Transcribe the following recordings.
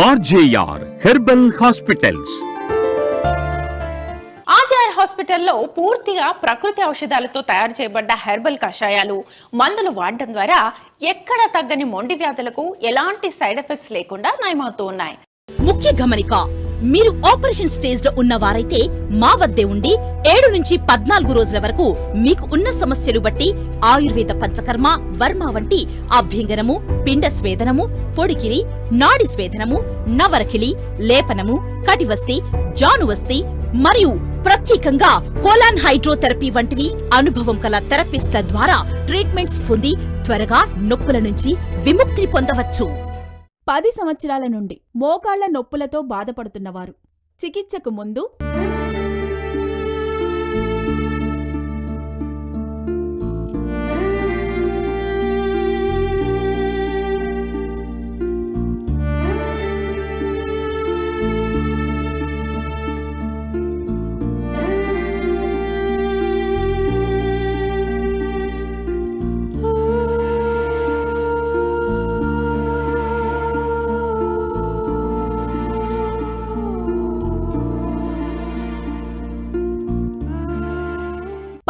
RJR herbal hospitals. RGR హాస్పిటల్లో పూర్తిగా ప్రకృతి ఔషధాలతో తయారు చేయబడ్డ హెర్బల్ కషాయాలు మందులు వాడడం ద్వారా ఎక్కడ తగ్గని మొండి వ్యాధులకు ఎలాంటి సైడ్ ఎఫెక్ట్స్ లేకుండా నయమవుతూ ఉన్నాయి. ముఖ్య గమనిక మీరు ఆపరేషన్ స్టేజ్లో ఉన్నవారైతే మా వద్దే ఉండి ఏడు నుంచి పద్నాలుగు రోజుల వరకు మీకు ఉన్న సమస్యలు బట్టి ఆయుర్వేద పంచకర్మ వర్మ వంటి అభ్యంగనము పిండ స్వేదనము పొడికిరి నాడి స్వేదనము నవరకిలి లేపనము కటివస్తి జానువస్తి మరియు ప్రత్యేకంగా కోలాన్ హైడ్రోథెరపీ వంటివి అనుభవం కల థెరపిస్ట్ల ద్వారా ట్రీట్మెంట్స్ పొంది త్వరగా నొప్పుల నుంచి విముక్తి పొందవచ్చు. పది సంవత్సరాల నుండి మోకాళ్ళ నొప్పులతో బాధపడుతున్నవారు. చికిత్సకు ముందు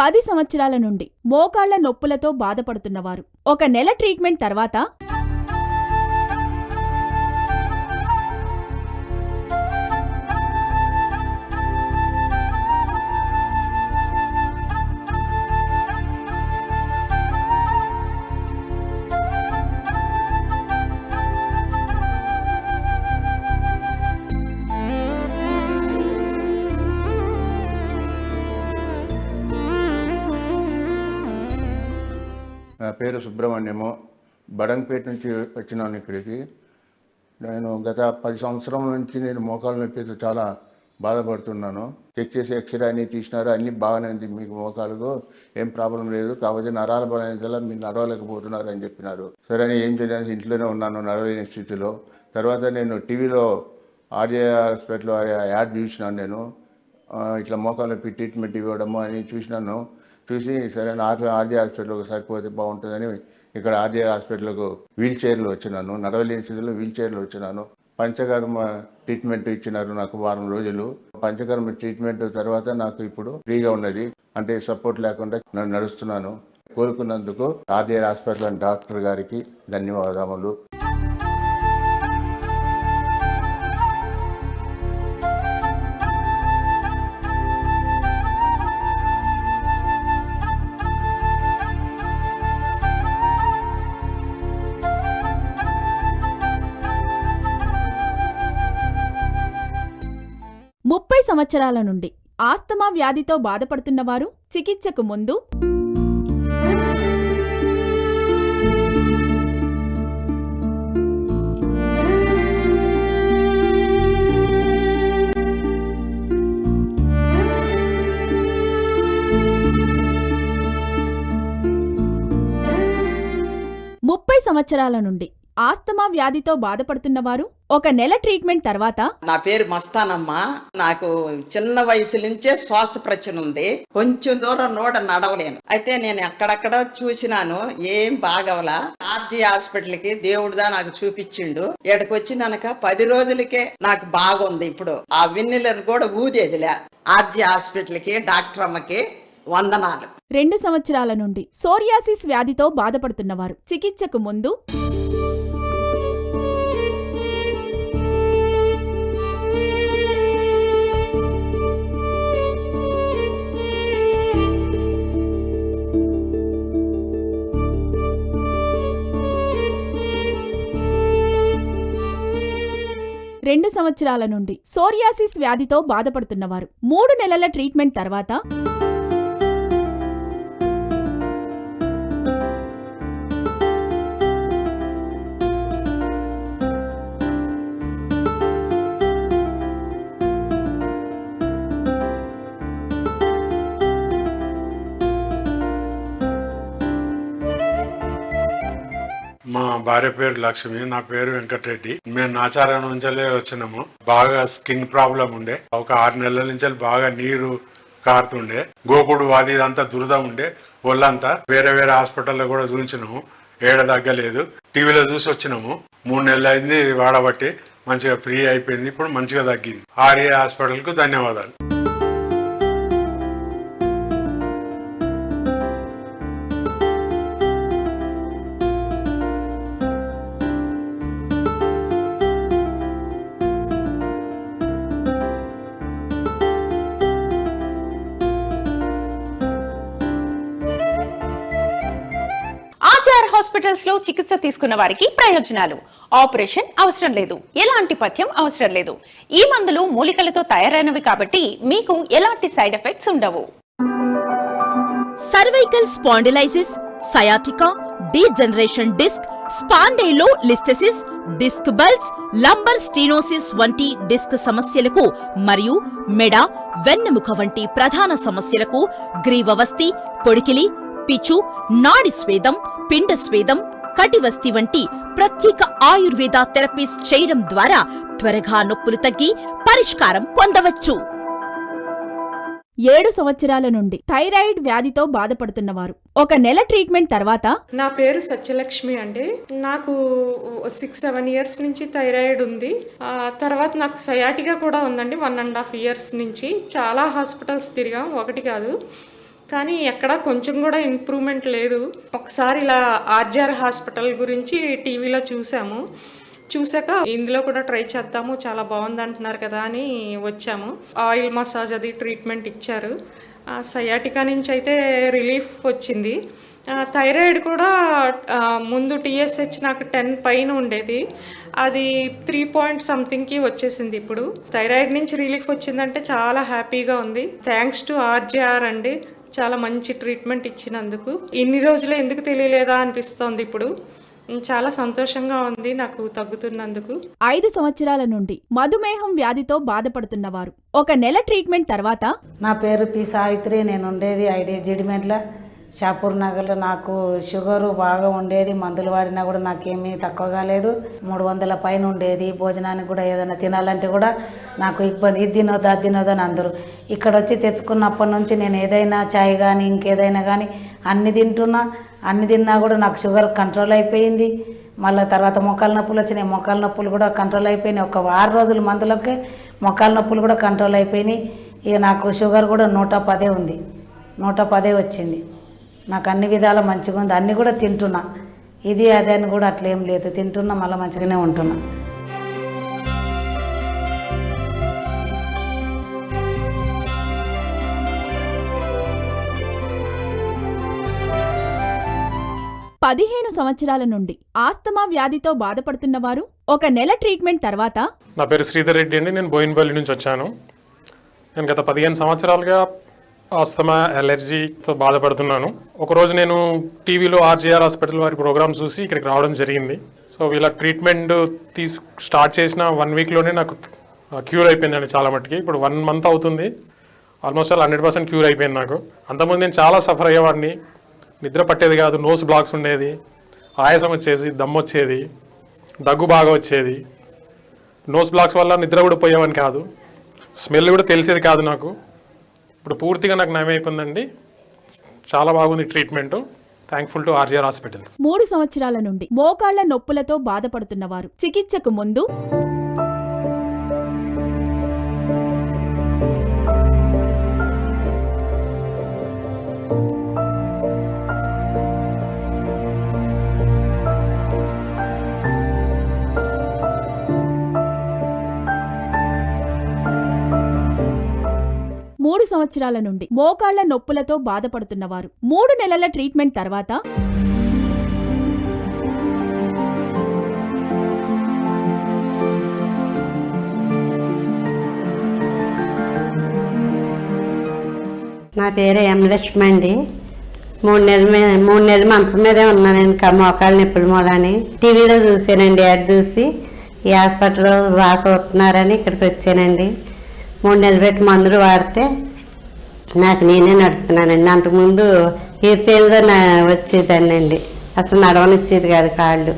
పది సంవత్సరాల నుండి మోకాళ్ళ నొప్పులతో బాధపడుతున్నవారు. ఒక నెల ట్రీట్మెంట్ తర్వాత సుబ్రహ్మణ్యము బడంపేట నుంచి వచ్చినాను ఇక్కడికి. నేను గత పది సంవత్సరం నుంచి నేను మోకాలు నొప్పితో చాలా బాధపడుతున్నాను. చెక్ చేసి ఎక్స్రే అన్నీ తీసినారు అన్నీ బాగానే ఉంది మీకు మోకాలకు ఏం ప్రాబ్లం లేదు. కాకపోతే నరాల బలహీనతల మీరు నడవలేకపోతున్నారు అని చెప్పినారు. సరే అని ఏం చేయడానికి ఇంట్లోనే ఉన్నాను నడవలేని స్థితిలో. తర్వాత నేను టీవీలో ఆర్జే హాస్పిటల్ యాడ్ చూసినాను నేను. ఇట్లా మోకాలు నొప్పి ట్రీట్మెంట్ ఇవ్వడము అని చూసినాను. చూసి సరే నాకు ఆర్జే హాస్పిటల్కి సరిపోతే బాగుంటుందని ఇక్కడ ఆర్జే హాస్పిటల్కు వీల్ చైర్లో వచ్చినాను. నడవలేని స్థితిలో వీల్ చైర్లో వచ్చినాను. పంచకర్మ ట్రీట్మెంట్ ఇచ్చినారు నాకు వారం రోజులు. పంచకర్మ ట్రీట్మెంట్ తర్వాత నాకు ఇప్పుడు ఫ్రీగా ఉన్నది. అంటే సపోర్ట్ లేకుండా నేను నడుస్తున్నాను. కోరుకున్నందుకు ఆర్జే హాస్పిటల్ డాక్టర్ గారికి ధన్యవాదములు. సంవత్సరాల నుండి ఆస్తమా వ్యాధితో బాధపడుతున్నవారు చికిత్సకు ముందు ముప్పై సంవత్సరాల నుండి ఆస్తమా వ్యాధితో బాధపడుతున్నవారు ఒక నెల ట్రీట్మెంట్ తర్వాత నా పేరు మస్తానమ్మ. నాకు చిన్న వయసు నుంచే శ్వాస ప్రచన ఉంది. కొంచెం దూరం నోట నడవలేను. అయితే నేను అక్కడక్కడ చూసినాను. ఏం బాగవలా. ఆర్జీ హాస్పిటల్కి దేవుడుదా నాకు చూపించిండు. ఇక్కడికి వచ్చినాక పది రోజులకే నాకు బాగుంది ఇప్పుడు. ఆ విన్నెలను కూడా ఊదేదిలే. ఆర్జీ హాస్పిటల్కి డాక్టర్ అమ్మకి వందనాలు. రెండు సంవత్సరాల నుండి సోరియాసిస్ వ్యాధితో బాధపడుతున్నవారు చికిత్సకు ముందు రెండు సంవత్సరాల నుండి సోరియాసిస్ వ్యాధితో బాధపడుతున్నవారు. మూడు నెలల ట్రీట్మెంట్ తర్వాత భార్య పేరు లక్ష్మి నా పేరు వెంకటరెడ్డి. మేము నాచారం నుంచే వచ్చినాము. బాగా స్కిన్ ప్రాబ్లం ఉండే. ఒక ఆరు నెలల నుంచి బాగా నీరు కారుతుండే. గోకుడు అది ఇదంతా దురద ఉండే. ఒళ్ళంతా వేరే వేరే హాస్పిటల్లో కూడా చూపించినాము ఏడ తగ్గలేదు. టీవీలో చూసి వచ్చినాము. మూడు నెలలు అయింది వాడబట్టి మంచిగా ఫ్రీ అయిపోయింది. ఇప్పుడు మంచిగా తగ్గింది. ఆర్ఏ హాస్పిటల్కు ధన్యవాదాలు. హాస్పిటల్స్లో చికిత్స తీసుకున్న వారికి ప్రయోజనాలు. ఆపరేషన్ అవసరం లేదు. ఎలాంటి పథ్యం అవసరం లేదు. ఈ మందులు మూలికలతో తయారైనవి కాబట్టి మీకు ఎలాంటి సైడ్ ఎఫెక్ట్స్ ఉండవు. Cervical spondylosis sciatica degeneration disc spondylolisthesis disc bulge lumbar stenosis వంటి డిస్క్ సమస్యలకు మరియు మెడ వెన్నెముక వంటి ప్రధాన సమస్యలకు గ్రీవవస్తి పొడికిలి పిచు నాడి స్వేదం పిండ స్వేదం కటివస్తి వంటి ప్రత్యేక ఆయుర్వేద థెరపీస్ చేయడం ద్వారా త్వరగా నొప్పులు తగ్గి పరిష్కారం పొందవచ్చు. ఏడు సంవత్సరాల నుండి థైరాయిడ్ వ్యాధితో బాధపడుతున్నవారు. ఒక నెల ట్రీట్మెంట్ తర్వాత నా పేరు సత్యలక్ష్మి అండి. నాకు సిక్స్ సెవెన్ ఇయర్స్ నుంచి థైరాయిడ్ ఉంది. ఆ తర్వాత నాకు సయాటిగా కూడా ఉందండి వన్ అండ్ హాఫ్ ఇయర్స్ నుంచి. చాలా హాస్పిటల్స్ తిరిగాం ఒకటి కాదు. కానీ ఎక్కడా కొంచెం కూడా ఇంప్రూవ్మెంట్ లేదు. ఒకసారి ఇలా ఆర్జీఆర్ హాస్పిటల్ గురించి టీవీలో చూసాము. చూసాక ఇందులో కూడా ట్రై చేద్దాము చాలా బాగుంది అంటున్నారు కదా అని వచ్చాము. ఆయిల్ మసాజ్ అది ట్రీట్మెంట్ ఇచ్చారు. సయాటికా నుంచి అయితే రిలీఫ్ వచ్చింది. థైరాయిడ్ కూడా ముందు టీఎస్హెచ్ నాకు టెన్ పైన ఉండేది. అది త్రీ పాయింట్ సంథింగ్కి వచ్చేసింది ఇప్పుడు. థైరాయిడ్ నుంచి రిలీఫ్ వచ్చిందంటే చాలా హ్యాపీగా ఉంది. థ్యాంక్స్ టు ఆర్జీఆర్ అండి. చాలా మంచి ట్రీట్మెంట్ ఇచ్చినందుకు. ఇన్ని రోజులు ఎందుకు తెలియలేదా అనిపిస్తోంది ఇప్పుడు. చాలా సంతోషంగా ఉంది నాకు తగ్గుతున్నందుకు. ఐదు సంవత్సరాల నుండి మధుమేహం వ్యాధితో బాధపడుతున్నవారు. ఒక నెల ట్రీట్మెంట్ తర్వాత నా పేరు పి సావిత్రి నేను ఉండేది ఐడి జిడిమెట్ల షాపూర్ నగర్లో నాకు షుగరు బాగా ఉండేది మందులు వాడినా కూడా నాకేమీ తక్కువ కాలేదు మూడు వందల పైన ఉండేది భోజనానికి కూడా ఏదైనా తినాలంటే కూడా నాకు ఇబ్బంది. ఇది తినోదా అది తినొద్దు అని అందరూ. ఇక్కడ వచ్చి తెచ్చుకున్నప్పటి నుంచి నేను ఏదైనా చాయ్ కానీ ఇంకేదైనా కానీ అన్ని తింటున్నా. అన్ని తిన్నా కూడా నాకు షుగర్ కంట్రోల్ అయిపోయింది. మళ్ళీ తర్వాత మొక్కల నొప్పులు వచ్చినాయి. మొక్కల నొప్పులు కూడా కంట్రోల్ అయిపోయినాయి. ఒక వారం రోజుల మందులకే మొక్కల నొప్పులు కూడా కంట్రోల్ అయిపోయినాయి. ఇక నాకు షుగర్ కూడా నూట పదే ఉంది. నూట పదే వచ్చింది. నాకు అన్ని విధాల మంచిగా ఉంది. అన్నీ కూడా తింటున్నా. ఇది అదే అని కూడా అట్లేం లేదు. తింటున్నా మళ్ళీ మంచిగానే ఉంటున్నా. పదిహేను సంవత్సరాల నుండి ఆస్తమా వ్యాధితో బాధపడుతున్నవారు ఒక నెల ట్రీట్మెంట్ తర్వాత నా పేరు శ్రీధర్ రెడ్డి అండి. నేను బోయినపల్లి నుంచి వచ్చాను. నేను గత పదిహేను సంవత్సరాలుగా ఆస్తమా ఎలర్జీతో బాధపడుతున్నాను. ఒకరోజు నేను టీవీలో ఆర్జీఆర్ హాస్పిటల్ వారి ప్రోగ్రామ్ చూసి ఇక్కడికి రావడం జరిగింది. సో వీళ్ళ ట్రీట్మెంట్ తీసు స్టార్ట్ చేసిన వన్ వీక్లోనే నాకు క్యూర్ అయిపోయిందండి చాలా మట్టుకి. ఇప్పుడు వన్ మంత్ అవుతుంది. Almost all hundred percent cure అయిపోయింది నాకు. అంతకుముందు నేను చాలా సఫర్ అయ్యేవాడిని. నిద్ర పట్టేది కాదు నోస్ బ్లాక్స్ ఉండేది ఆయాసం వచ్చేది దమ్ము వచ్చేది దగ్గు బాగా వచ్చేది. నోస్ బ్లాక్స్ వల్ల నిద్ర కూడా పోయేవాని కాదు. స్మెల్ కూడా తెలిసేది కాదు నాకు. ఇప్పుడు పూర్తిగా నాకు నయమైపోయిందండి. చాలా బాగుంది treatment. Thankful to RGR hospitals. మూడు సంవత్సరాల నుండి మోకాళ్ళ నొప్పులతో బాధపడుతున్నవారు. చికిత్సకు ముందు సంవత్సరాల నుండి మోకాళ్ళ నొప్పులతో బాధపడుతున్నవారు. మూడు నెలల ట్రీట్మెంట్ తర్వాత నా పేరు ఎం లక్ష్మి అండి. మూడు నెలల మీద మూడు నెలలు మంచం మీదే ఉన్నానండి. ఇంకా మోకాలు నొప్పులు మూలని టీవీలో చూసానండి యాడ్ చూసి ఈ హాస్పిటల్లో బాగా చూస్తున్నారని ఇక్కడికి వచ్చానండి. మూడు నెలలు పెట్టి మందులు వాడితే నాకు నేనే నడుపుతున్నానండి అంతకుముందు హీర్సేల్గా నా వచ్చేదాన్ని అండి. అసలు నడవనిచ్చేది కాదు కాళ్ళు.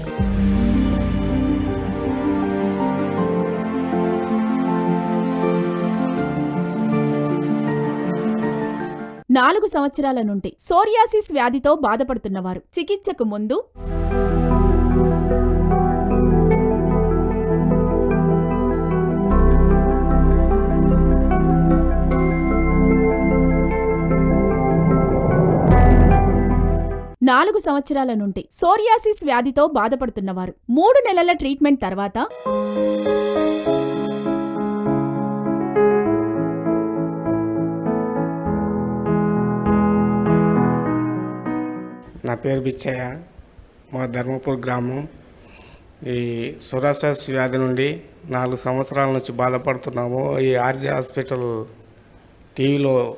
నాలుగు సంవత్సరాల నుండి సోరియాసిస్ వ్యాధితో బాధపడుతున్నవారు చికిత్సకు ముందు నాలుగు సంవత్సరాల నుండి సోరియాసిస్ వ్యాధితో బాధపడుతున్నవారు. మూడు నెలల ట్రీట్మెంట్ తర్వాత నా పేరు బిచ్చయ్య. మా ధర్మపూర్ గ్రామం. ఈ సురాసస్ వ్యాధి నుండి నాలుగు సంవత్సరాల నుంచి బాధపడుతున్నాము. ఈ ఆర్జే హాస్పిటల్ టీవీలో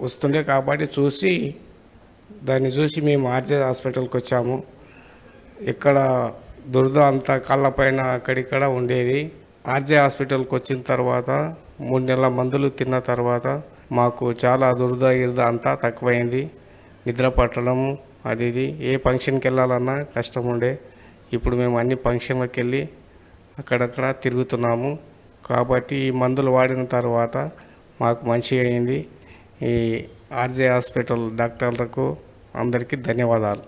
వస్తుండే కాబట్టి చూసి దాన్ని చూసి మేము ఆర్జే హాస్పిటల్కి వచ్చాము. ఇక్కడ దురద అంతా కళ్ళపైన అక్కడిక్కడ ఉండేది. ఆర్జే హాస్పిటల్కి వచ్చిన తర్వాత మూడు నెలల మందులు తిన్న తర్వాత మాకు చాలా దురద గిరద అంతా తక్కువైంది. నిద్ర పట్టడం అది ఇది. ఏ ఫంక్షన్కి వెళ్ళాలన్నా కష్టం ఉండే. ఇప్పుడు మేము అన్ని ఫంక్షన్లకు వెళ్ళి అక్కడక్కడ తిరుగుతున్నాము. కాబట్టి ఈ మందులు వాడిన తర్వాత మాకు మంచిగా అయింది ఈ ఆర్జే హాస్పిటల్ డాక్టర్లకు అందరికీ ధన్యవాదాలు.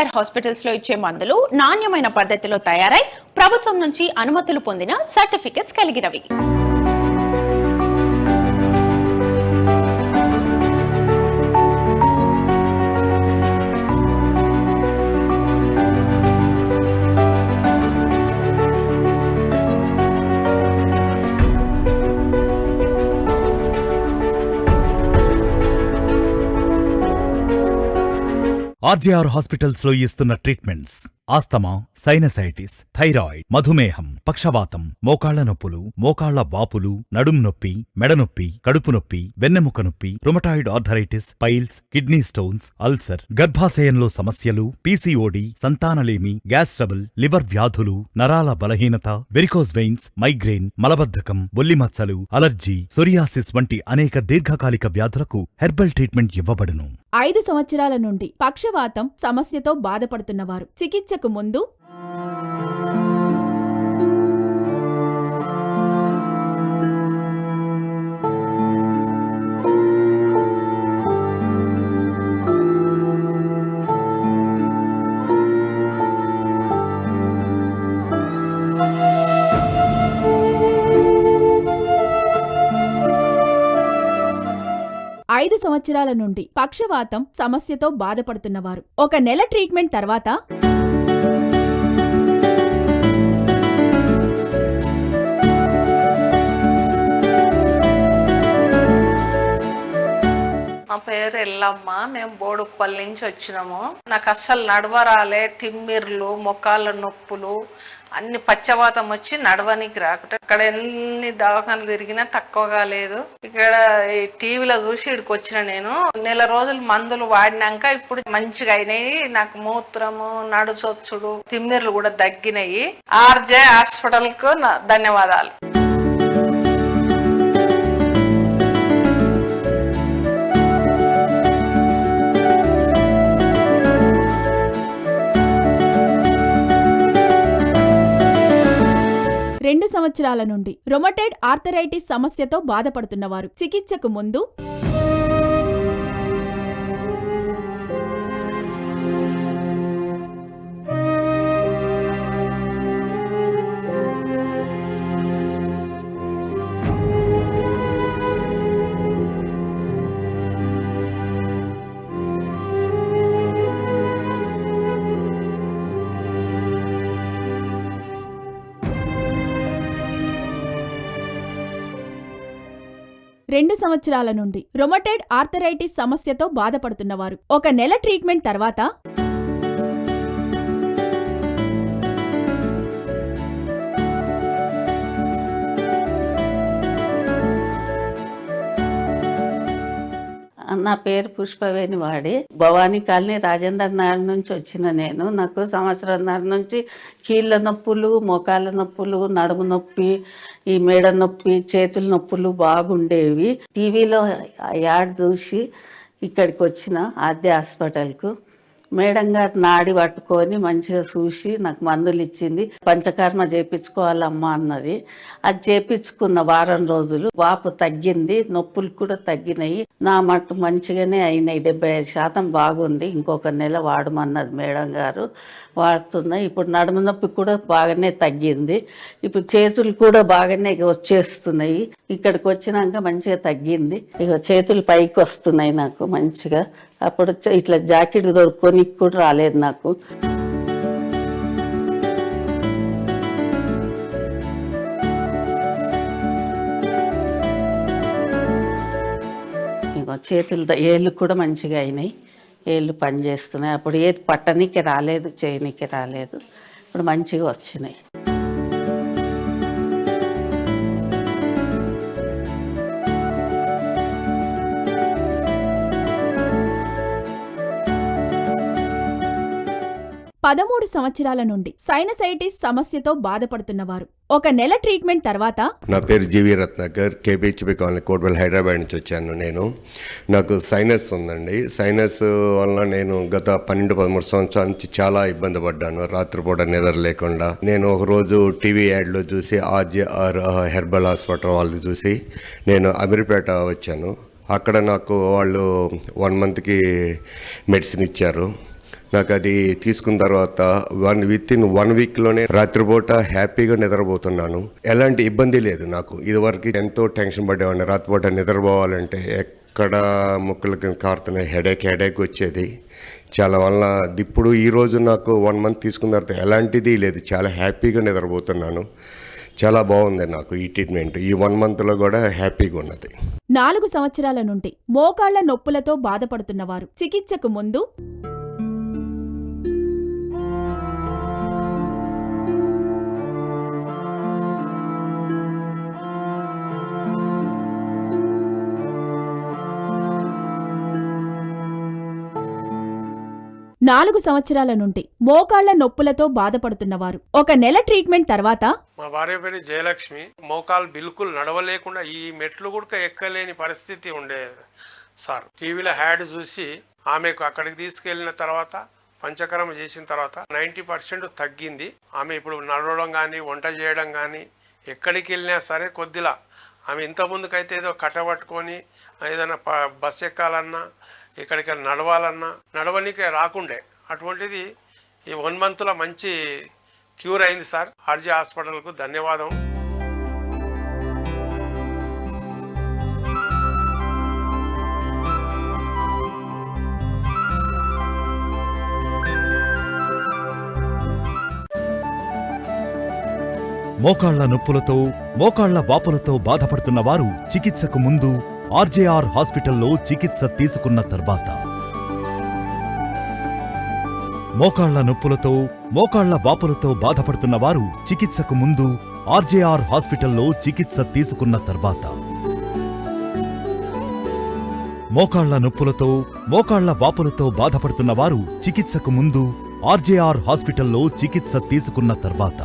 ఆర్జీఆర్ హాస్పిటల్స్లో ఇచ్చే మందులు నాణ్యమైన పద్ధతిలో తయారై ప్రభుత్వం నుంచి అనుమతులు పొందిన సర్టిఫికెట్స్ కలిగినవి. ఆర్జీఆర్ హాస్పిటల్స్లో ఇస్తున్న ట్రీట్మెంట్స్. ఆస్తమా సైనసైటిస్ థైరాయిడ్ మధుమేహం పక్షవాతం మోకాళ్ళ నొప్పులు మోకాళ్ళ వాపులు నడుం నొప్పి మెడ నొప్పి కడుపు నొప్పి వెన్నెముక నొప్పి rheumatoid arthritis piles kidney stones ulcer గర్భాశయంలో సమస్యలు పీసీఓడి సంతానలేమి గ్యాస్ ట్రబుల్ లివర్ వ్యాధులు నరాల బలహీనత వెరికోస్ వెయిన్స్ మైగ్రేన్ మలబద్ధకం బొల్లిమచ్చలు అలర్జీ సొరియాసిస్ వంటి అనేక దీర్ఘకాలిక వ్యాధులకు హెర్బల్ ట్రీట్మెంట్ ఇవ్వబడును. ఐదు సంవత్సరాల నుండి పక్షవాతం సమస్యతో బాధపడుతున్నవారు. చికిత్సకు ముందు సంవత్సరాల నుండి పక్షవాతం సమస్యతో బాధపడుతున్నవారు. ఒక నెల ట్రీట్మెంట్ తర్వాత మా పేరు ఎల్లమ్మ. మేము బోడుపల్లి నుంచి వచ్చినాము. నాకు అస్సలు నడవరాలే తిమ్మిర్లు మొక్కాళ్ళ నొప్పులు అన్ని పచ్చవాతం వచ్చి నడవనికి రాకట ఇక్కడ ఎన్ని దవాఖానలు తిరిగినా తక్కువగా లేదు. ఇక్కడ ఈ టీవీలో చూసి ఇక్కడికి వచ్చిన నేను. నెల రోజులు మందులు వాడినాక ఇప్పుడు మంచిగా అయినాయి. నాకు మూత్రము నడుచొచ్చుడు తిమ్మిర్లు కూడా తగ్గినాయి. ఆర్జే హాస్పిటల్కు ధన్యవాదాలు. రెండు సంవత్సరాల నుండి రొమటైడ్ ఆర్థరైటిస్ సమస్యతో బాధపడుతున్నవారు. చికిత్సకు ముందు రెండు సంవత్సరాల నుండి రొమటైడ్ ఆర్థరైటిస్ సమస్యతో బాధపడుతున్నవారు. ఒక నెల ట్రీట్మెంట్ తర్వాత నా పేరు పుష్పవేణి వాడి. భవానీ కాలనీ రాజేందర్ నగర్ నుంచి వచ్చిన నేను. నాకు సంవత్సరంన్నర నుంచి కీళ్ళ నొప్పులు మోకాళ్ళ నొప్పులు నడుము నొప్పి ఈ మెడ నొప్పి చేతుల నొప్పులు బాగుండేవి. టీవీలో యాడ్ చూసి ఇక్కడికి వచ్చిన ఆద్య హాస్పిటల్కు. మేడం గారు నాడి పట్టుకొని మంచిగా చూసి నాకు మందులు ఇచ్చింది. పంచకర్మ చేయించుకోవాలమ్మా అన్నది. అది చేపించుకున్న వారం రోజులు వాపు తగ్గింది. నొప్పులు కూడా తగ్గినాయి. నా మట్టు మంచిగానే అయినాయి. డెబ్బై ఐదు శాతం బాగుంది. ఇంకొక నెల వాడమన్నది మేడం గారు. వాడుతున్నా. ఇప్పుడు నడుము నొప్పి కూడా బాగానే తగ్గింది. ఇప్పుడు చేతులు కూడా బాగానే వచ్చేస్తున్నాయి. ఇక్కడికి వచ్చినాక మంచిగా తగ్గింది. ఇక చేతులు పైకి వస్తున్నాయి నాకు మంచిగా. అప్పుడు ఇట్లా జాకెట్ దొరుకుని కూడా రాలేదు నాకు. ఇగో చేతులు ఏళ్ళు కూడా మంచిగా అయినాయి. ఏళ్ళు పనిచేస్తున్నాయి. అప్పుడు ఏది పట్టనీకి రాలేదు చేయనీకి రాలేదు. ఇప్పుడు మంచిగా వచ్చినాయి. పదమూడు సంవత్సరాల నుండి సైనసైటిస్ సమస్యతో బాధపడుతున్నవారు. ఒక నెల ట్రీట్మెంట్ తర్వాత నా పేరు GV Ratnakar KPHB colony Kotwal Hyderabad నుంచి వచ్చాను నేను. నాకు సైనస్ ఉందండి. సైనస్ వల్ల నేను గత పన్నెండు పదమూడు సంవత్సరాల నుంచి చాలా ఇబ్బంది పడ్డాను. రాత్రిపూట నిద్ర లేకుండా. నేను ఒకరోజు టీవీ యాడ్లో చూసి ఆర్జేఆర్ హెర్బల్ హాస్పిటల్ వాళ్ళు చూసి నేను అమీర్పేట వచ్చాను. అక్కడ నాకు వాళ్ళు వన్ మంత్కి మెడిసిన్ ఇచ్చారు. నాకు అది తీసుకున్న తర్వాత వన్ విత్ ఇన్ వన్ వీక్లోనే రాత్రిపూట హ్యాపీగా నిద్రపోతున్నాను. ఎలాంటి ఇబ్బంది లేదు నాకు. ఇదివరకు ఎంతో టెన్షన్ పడేవాడిని. రాత్రిపూట నిద్రపోవాలంటే ఎక్కడ ముక్కలకి కారుతున్న హెడేక్ హెడేక్ వచ్చేది. చాలా వల్ల ఇప్పుడు ఈరోజు నాకు వన్ మంత్ తీసుకున్న తర్వాత ఎలాంటిది లేదు. చాలా హ్యాపీగా నిద్రపోతున్నాను. చాలా బాగుంది నాకు ఈ ట్రీట్మెంట్. ఈ వన్ మంత్లో కూడా హ్యాపీగా ఉన్నది. నాలుగు సంవత్సరాల నుండి మోకాళ్ళ నొప్పులతో బాధపడుతున్నవారు. చికిత్సకు ముందు నాలుగు సంవత్సరాల నుండి మోకాళ్ళ నొప్పులతో బాధపడుతున్నవారు. ఒక నెల ట్రీట్మెంట్ తర్వాత మా భార్య పేరు జయలక్ష్మి. మోకాలు బిల్కుల్ నడవలేకుండా ఈ మెట్లు కూడా ఎక్కలేని పరిస్థితి ఉండే సార్. టీవీలో హ్యాడ్ చూసి ఆమెకు అక్కడికి తీసుకెళ్ళిన తర్వాత పంచకర్మ చేసిన తర్వాత నైంటీ పర్సెంట్ తగ్గింది. ఆమె ఇప్పుడు నడవడం కానీ వంట చేయడం కానీ ఎక్కడికి వెళ్ళినా సరే కొద్దిలా. ఆమె ఇంత ముందుకైతే ఏదో కట్టబట్టుకొని ఏదైనా ప- బస్ ఎక్కాలన్నా ఇక్కడికి నడవాలన్నా నడవనికే రాకుండే. అటువంటిది ఈ వన్ మంత్లో మంచి క్యూర్ అయింది సార్. ఆర్జీ హాస్పిటల్కు ధన్యవాదం. మోకాళ్ళ నొప్పులతో మోకాళ్ళ వాపులతో బాధపడుతున్న వారు చికిత్సకు ముందు ఆర్జేఆర్ హాస్పిటల్లో చికిత్స తీసుకున్న తర్వాత మోకాళ్ళ నొప్పులతో మోకాళ్ళ వాపులతో బాధపడుతున్న వారు చికిత్సకు ముందు ఆర్జేఆర్ హాస్పిటల్లో చికిత్స తీసుకున్న తర్వాత మోకాళ్ళ నొప్పులతో మోకాళ్ళ వాపులతో బాధపడుతున్న వారు చికిత్సకు ముందు ఆర్జేఆర్ హాస్పిటల్లో చికిత్స తీసుకున్న తర్వాత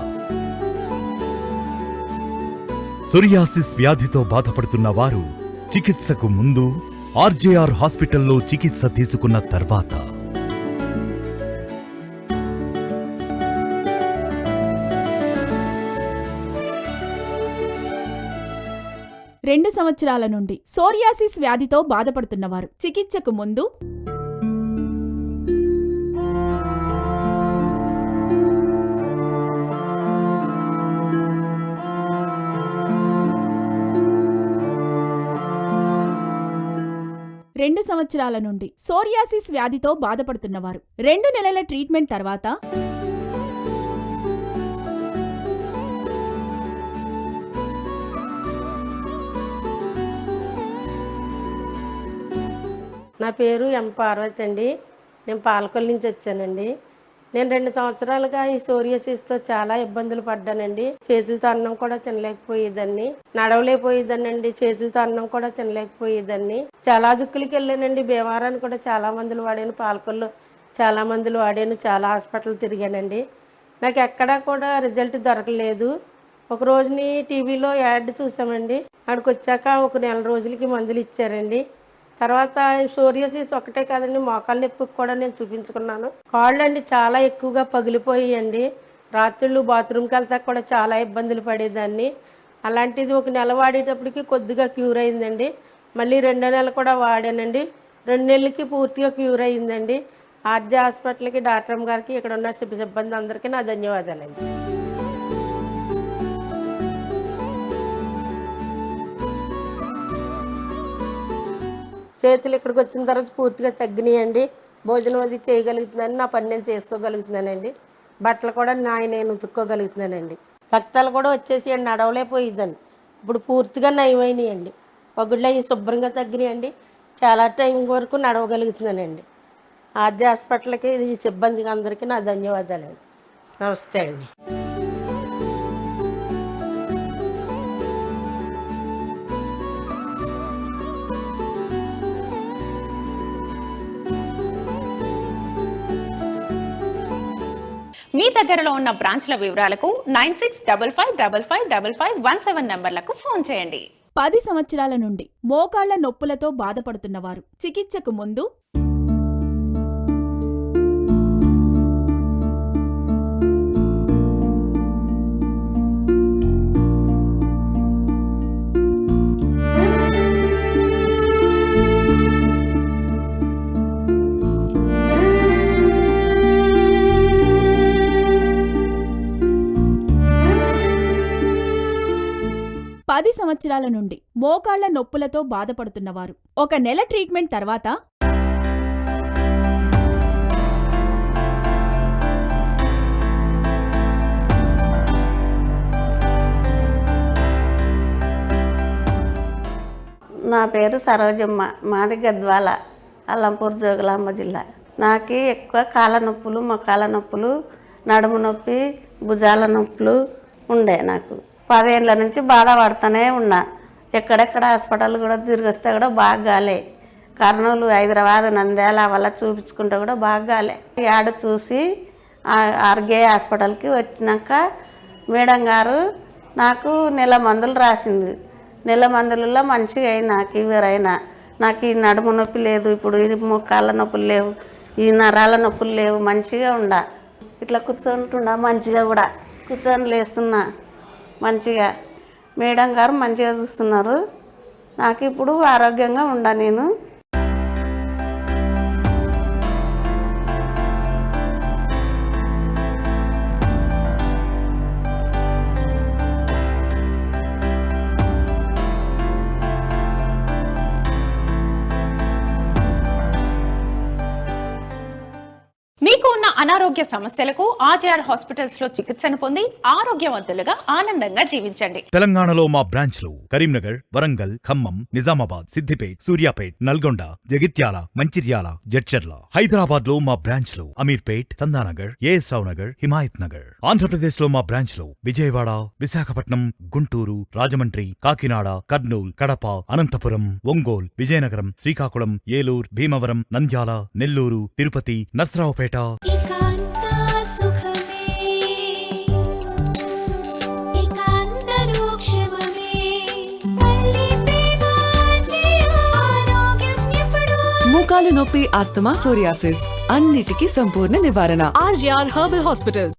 సొరియాసిస్ వ్యాధితో బాధపడుతున్న వారు చికిత్సకు ముందు ఆర్జేఆర్ హాస్పిటల్లో చికిత్స తీసుకున్న తర్వాత రెండు సంవత్సరాల నుండి సోరియాసిస్ వ్యాధితో బాధపడుతున్నవారు. చికిత్సకు ముందు రెండు సంవత్సరాల నుండి సోరియాసిస్ వ్యాధితో బాధపడుతున్నవారు. రెండు నెలల ట్రీట్మెంట్ తర్వాత నా పేరు ఎం పార్వతి అండి. నేను పాలకొల్లు నుంచి వచ్చానండి. నేను రెండు సంవత్సరాలుగా ఈ సోరియాసిస్తో చాలా ఇబ్బందులు పడ్డానండి. చేతులతో అన్నం కూడా తినలేకపోయేదాన్ని. నడవలేకపోయేదాన్నండి. చేతులతో అన్నం కూడా తినలేకపోయేదాన్ని. చాలా దుక్కులకి వెళ్ళానండి. బీమారాన్ని కూడా చాలా మందులు వాడాను. పాలకొల్లు చాలా మందులు వాడాను. చాలా హాస్పిటల్ తిరిగానండి. నాకు ఎక్కడా కూడా రిజల్ట్ దొరకలేదు. ఒక రోజుని టీవీలో యాడ్ చూసామండి. అక్కడికి వచ్చాక ఒక నెల రోజులకి మందులు ఇచ్చారండి. తర్వాత సోరియాసిస్ ఒకటే కాదండి మోకాళ్ళ నొప్పికి కూడా నేను చూపించుకున్నాను. కాళ్ళు అండి చాలా ఎక్కువగా పగిలిపోయాయండి. రాత్రులు బాత్రూమ్కి వెళ్తా కూడా చాలా ఇబ్బందులు పడేదాన్ని. అలాంటిది ఒక నెల వాడేటప్పటికి కొద్దిగా క్యూర్ అయిందండి. మళ్ళీ రెండో నెల కూడా వాడానండి. రెండు నెలలకి పూర్తిగా క్యూర్ అయిందండి. ఆర్జే హాస్పిటల్కి డాక్టర్ అమ్మ గారికి ఇక్కడ ఉన్న సిబ్బంది అందరికీ నా ధన్యవాదాలండి. చేతులు ఇక్కడికి వచ్చిన తర్వాత పూర్తిగా తగ్గినాయండి. భోజనం అది చేయగలుగుతున్నాను నా పని నేను చేసుకోగలుగుతున్నానండి. బట్టలు కూడా నా నేను ఉతుక్కోగలుగుతున్నానండి. రక్తాలు కూడా వచ్చేసి నడవలేకపోయేదాన్ని ఇప్పుడు పూర్తిగా నయమైనాయండి. పగుళ్ళు అవి శుభ్రంగా తగ్గినాయండి. చాలా టైం వరకు నడవగలుగుతున్నానండి. ఆర్జీ హాస్పిటల్కి ఈ సిబ్బందికి అందరికీ నా ధన్యవాదాలండి. నమస్తే అండి. మీ దగ్గరలో ఉన్న బ్రాంచ్ల వివరాలకు nine six double five double five double five one seven నంబర్లకు phone చేయండి. పది సంవత్సరాల నుండి మోకాళ్ళ నొప్పులతో బాధపడుతున్నవారు. చికిత్సకు ముందు పది సంవత్సరాల నుండి మోకాళ్ళ నొప్పులతో బాధపడుతున్నవారు. ఒక నెల ట్రీట్మెంట్ తర్వాత నా పేరు సరోజమ్మ. మాది గద్వాల అల్లంపూర్ జోగులాంబ జిల్లా. నాకు ఎక్కువ కాళ్ళ నొప్పులు మొక్కాల నొప్పులు నడుము నొప్పి భుజాల నొప్పులు ఉండే నాకు. పదేళ్ళ నుంచి బాధపడుతూనే ఉన్నా. ఎక్కడెక్కడ హాస్పిటల్ కూడా తిరిగి వస్తే కూడా బాగా గాలే కర్నూలు హైదరాబాద్ నంద్యాల వల్ల చూపించుకుంటే కూడా బాగా గాలే యాడ చూసి ఆర్గే హాస్పిటల్కి వచ్చినాక మేడం గారు నాకు నెల మందులు రాసింది. నెల మందులలో మంచిగా అయినా క్యూర్ నాకు ఈ నడుము నొప్పి లేదు ఇప్పుడు ఈ మొక్కాళ్ళ నొప్పులు లేవు ఈ నరాల నొప్పులు లేవు మంచిగా ఉండా. ఇట్లా కూర్చుంటున్నా మంచిగా కూడా. కూర్చొని లేస్తున్నా. మంచిగా. మేడం గారు మంచిగా చూస్తున్నారు. నాకు ఇప్పుడు ఆరోగ్యంగా ఉండా నేను. అనారోగ్య సమస్యలకు ఆర్జీఆర్ హాస్పిటల్స్లో చికిత్సను పొంది ఆరోగ్యవంతులుగా ఆనందంగా జీవించండి. తెలంగాణలో మా బ్రాంచ్లు కరీంనగర్ వరంగల్ ఖమ్మం నిజామాబాద్ సిద్దిపేట్ సూర్యాపేట్ నల్గొండ జగిత్యాల మంచిర్యాల జడ్చర్ల. హైదరాబాద్లో మా బ్రాంచ్లు అమీర్పేట్ చందానగర్ ఏఎస్ రావు నగర్ హిమాయత్ నగర్ ఆంధ్రప్రదేశ్లో మా బ్రాంచ్లు విజయవాడ విశాఖపట్నం గుంటూరు రాజమండ్రి కాకినాడ కర్నూల్ కడప అనంతపురం ఒంగోల్ విజయనగరం శ్రీకాకుళం ఏలూరు భీమవరం నంద్యాల నెల్లూరు తిరుపతి నర్సరావుపేట. మోకాలు నొప్పి ఆస్తమా సోరియాసిస్ అన్నిటికీ సంపూర్ణ నివారణ ఆర్జీఆర్ హెర్బల్ హాస్పిటల్